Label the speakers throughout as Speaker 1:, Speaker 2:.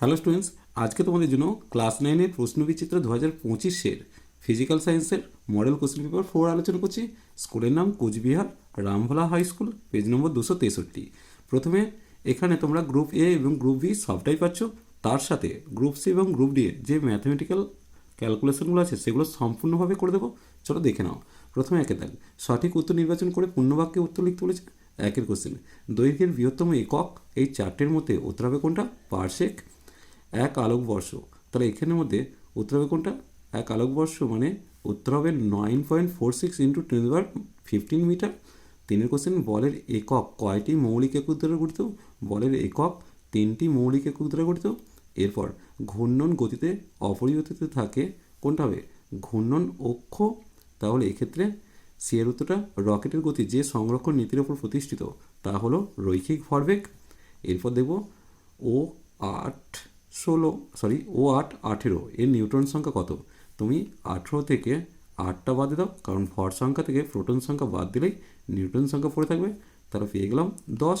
Speaker 1: Hello students, আজকে তোমাদের জন্য ক্লাস নাইনের প্রশ্নবিচিত্র দু হাজার পঁচিশের ফিজিক্যাল সায়েন্সের মডেল কোশ্চেন পেপার ফোর আলোচনা করছি। স্কুলের নাম Cooch Behar, Rambhola high school page number দুশো তেষট্টি। প্রথমে এখানে তোমরা গ্রুপ এ এবং গ্রুপ বি সবটাই পাচ্ছ। তার সাথে গ্রুপ সি এবং গ্রুপ ডি যে ম্যাথমেটিক্যাল ক্যালকুলেশনগুলো আছে, সেগুলো সম্পূর্ণভাবে করে দেবো। চলো দেখে নাও। প্রথমে একে দেখ। সঠিক উত্তর নির্বাচন করে পূর্ণবাক্যে উত্তর লিখতে বলেছে। একের কোশ্চেন দৈর্ঘ্যের বৃহত্তম একক এই চারটের মধ্যে উত্তর হবে কোনটা? পারসেক এক আলোকবর্ষ তাহলে এখানের মধ্যে উত্তর হবে কোনটা? এক আলোকবর্ষ মানে উত্তর হবে nine point four six into ten fifteen metre তিনের কোশ্চেন বলের একক কয়টি মৌলিক একক দ্বারা গঠিত? বলের একক তিনটি মৌলিক একক দ্বারা গঠিত। এরপর ঘূর্ণন গতিতে অপরিবর্তিত থাকে কোনটা হবে? ঘূর্ণন অক্ষ। তাহলে এক্ষেত্রে সি এর উত্তরটা রকেটের গতি যে সংরক্ষণ নীতির ওপর প্রতিষ্ঠিত, তা হলো রৈখিক ভরবেগ। এরপর দেখব ও আট ষোলো সরি ও আট, আঠেরো। এর নিউট্রন সংখ্যা কত? তুমি আঠেরো থেকে আটটা বাদে দাও, কারণ ভর সংখ্যা থেকে প্রোটন সংখ্যা বাদ দিলেই নিউট্রন সংখ্যা পড়ে থাকবে। তাহলে পেয়ে গেলাম দশ।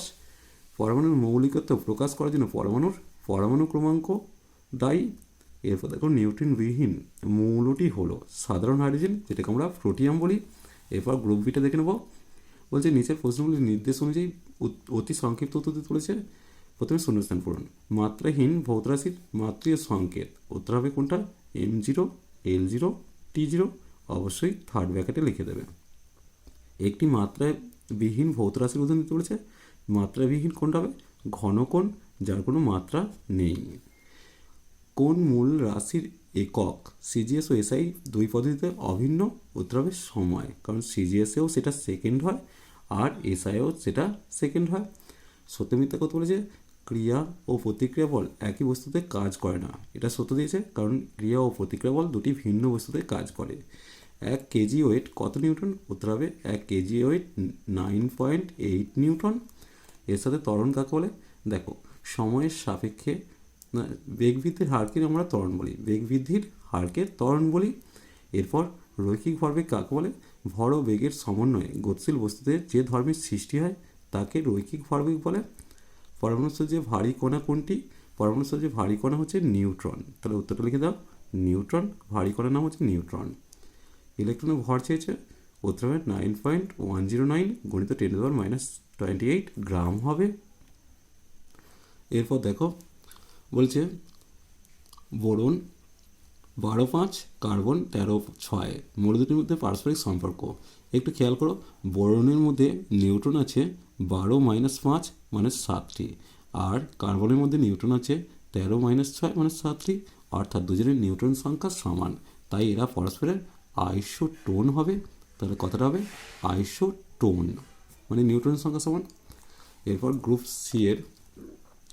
Speaker 1: পরমাণুর মৌলিকত্ব প্রকাশ করার জন্য পরমাণুর পরমাণু ক্রমাঙ্ক দায়ী। এরপর দেখো নিউট্রিনবিহীন মৌলটি হলো সাধারণ হাইড্রোজেন, যেটাকে আমরা প্রোটিয়াম বলি। এরপর গ্রুপ বিটা দেখে নেব। বলছে নিচের প্রশ্নগুলির নির্দেশ অনুযায়ী অতি সংক্ষিপ্ত দিতে বলেছে প্রথমে শূন্যস্থান পূরণ মাত্রাহীন ভৌতরাশির মাত্রীয় সংকেত। উত্তর হবে কোনটা? M zero L zero T zero অবশ্যই থার্ড ব্র্যাকেটে লিখে দেবে একটি মাত্রায় বিহীন ভৌতরাশির উদাহরণ দিতে বলেছে। মাত্রাবিহীন কোনটা হবে? ঘনকোণ, যার কোনো মাত্রা নেই। কোন মূল রাশির একক? সিজিএস ও এসআই দুই পদ্ধতিতে অভিন্ন। উত্তর হবে সময়। কারণ সিজিএসেও সেটা সেকেন্ড হয়, আর এসআইও সেটা সেকেন্ড হয়। সত্য মিথ্যা কথা বলেছে? ক্রিয়া ও প্রতিক্রিয়া বল একই বস্তুতে কাজ করে না। এটা সত্য দিয়েছে কারণ ক্রিয়া ও প্রতিক্রিয়া বল দুটি ভিন্ন বস্তুতে কাজ করে। এক কেজি ওয়েট কত নিউটন? উত্তর হবে এক KG weight nine point eight newton. এর সাথে ত্বরণ কাকে বলে? দেখো, সময়ের সাপেক্ষে বেগ বৃদ্ধির হারকে আমরা ত্বরণ বলি। বেগ বৃদ্ধির হারকে ত্বরণ বলি। এরপর রৈখিক ভরবেগ কাকে বলে? ভর ও বেগের সমন্বয়ে গতিশীল বস্তুতে যে ধর্মের সৃষ্টি হয়, তাকে রৈখিক ভরবেগ বলে। পরমাণুস্থ যে ভারী কণা কোনটি? পরমাণুস্থ যে ভারী কণা হচ্ছে নিউট্রন। তাহলে উত্তরটা লিখে দাও। নিউট্রন, ভারী কণার নাম হচ্ছে নিউট্রন। ইলেকট্রনের ভর চেয়েছে। উত্তর হবে nine point one zero nine গণিত ten power minus twenty eight gram হবে। এরপর দেখো, বলছে, বোরন বারো পাঁচ, কার্বন তেরো ছয়। মূল দুটির মধ্যে পারস্পরিক সম্পর্ক। একটু খেয়াল করো, বোরনের মধ্যে নিউটন আছে বারো মাইনাস পাঁচ মানে সাতটি। আর কার্বনের মধ্যে নিউটন আছে তেরো মাইনাস ছয় মানে সাতটি। অর্থাৎ দুজনের নিউট্রন সংখ্যা সমান। তাই এরা পরস্পরের আইশো টোন হবে। তাহলে কতটা হবে? আইশো টোন মানে নিউট্রন সংখ্যা সমান। এরপর গ্রুপ সি এর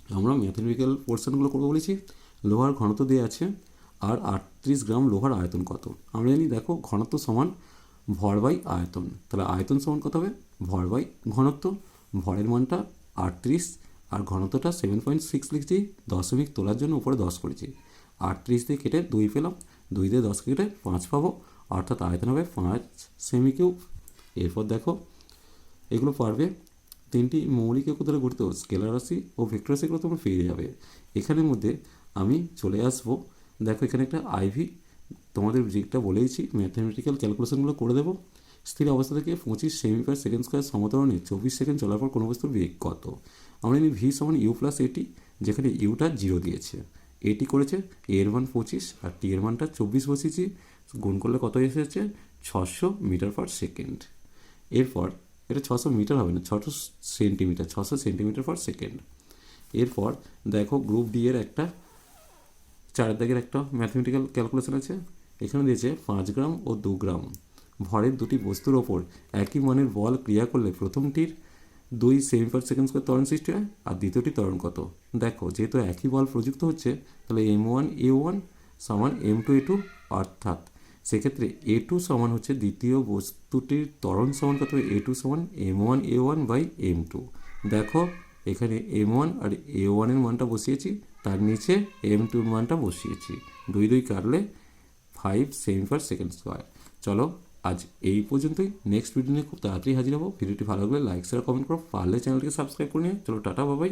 Speaker 1: আমরা ম্যাথমেটিক্যাল পোর্শনগুলো করব বলেছি। লোহার ঘনত্ব দেওয়া আছে। আর আটত্রিশ গ্রাম লোহার আয়তন কত? আমরা জানি দেখো, ঘনত্ব সমান ভর বাই আয়তন। তাহলে আয়তন সমান কত হবে? ভর বাই ঘনত্ব। ভরের মানটা আটত্রিশ, আর ঘনত্বটা সেভেন পয়েন্ট সিক্স লিখছি, দশমিক তোলার জন্য উপরে দশ করেছি। আটত্রিশ দিয়ে কেটে দুই পেলাম, দুই দিয়ে দশ কেটে পাঁচ পাবো, অর্থাৎ আয়তন হবে পাঁচ সেমি কিউব এরপর দেখো, এগুলো পারবে। তিনটি মৌলিক একক দ্বারা গঠিত স্কেলার রাশি ও ভেক্টর রাশিগুলো তোমরা পেয়ে যাবে। এখানের মধ্যে আমি চলে আসব দেখো, এখানে একটা আইভি তোমাদের যেটা বলেইছি ম্যাথমেটিক্যাল ক্যালকুলেশনগুলো করে দেবো। স্থির অবস্থা থেকে পঁচিশ সেমি পার সেকেন্ড স্কোয়ার সমতরণে চব্বিশ সেকেন্ড চলার পর কোনো বস্তুর বেগ কত? আমরা জানি ভি সমান ইউ প্লাস এটি যেখানে ইউটা জিরো দিয়েছে। এটি করেছে এর মান পঁচিশ, আর টি এর মানটা চব্বিশ বসিয়েছি, গুণ করলে কত এসেছে? ছশো মিটার পার সেকেন্ড এরপর, এটা ছশো মিটার হবে না, ছশো সেন্টিমিটার ছশো সেন্টিমিটার পার সেকেন্ড এরপর, দেখো গ্রুপ ডি এর একটা চার দাগের একটা ম্যাথমেটিক্যাল ক্যালকুলেশন আছে। এখানে দিয়েছে পাঁচ গ্রাম ও দু গ্রাম। ভরের দুটি বস্তুর ওপর একই মানের বল ক্রিয়া করলে প্রথমটির দুই সেমি পার সেকেন্ড স্কোয়ার ত্বরণ সৃষ্টি হয় আর দ্বিতীয়টি ত্বরণ কত? দেখো, যেহেতু একই বল প্রযুক্ত হচ্ছে, তাহলে এম ওয়ান এ ওয়ান সমান এম টু এ টু অর্থাৎ সেক্ষেত্রে এ টু সমান হচ্ছে দ্বিতীয় বস্তুটির ত্বরণ সমান কত? এ টু সমান M one A one by M two দেখো, এখানে এম ওয়ান আর এ ওয়ানের মানটা বসিয়েছি। তার নিচে এম টুর মানটা বসিয়েছি। দুই দুই কাটলে five cm per second square চলো, আজ এই পর্যন্তই। নেক্সট ভিডিও নিয়ে খুব তাড়াতাড়ি হাজির হব। ভিডিওটি ভালো লাগলে লাইক শেয়ার কমেন্ট করো। পারলে চ্যানেলটিকে সাবস্ক্রাইব করে নিয়ে চলো, টাটা বাবাই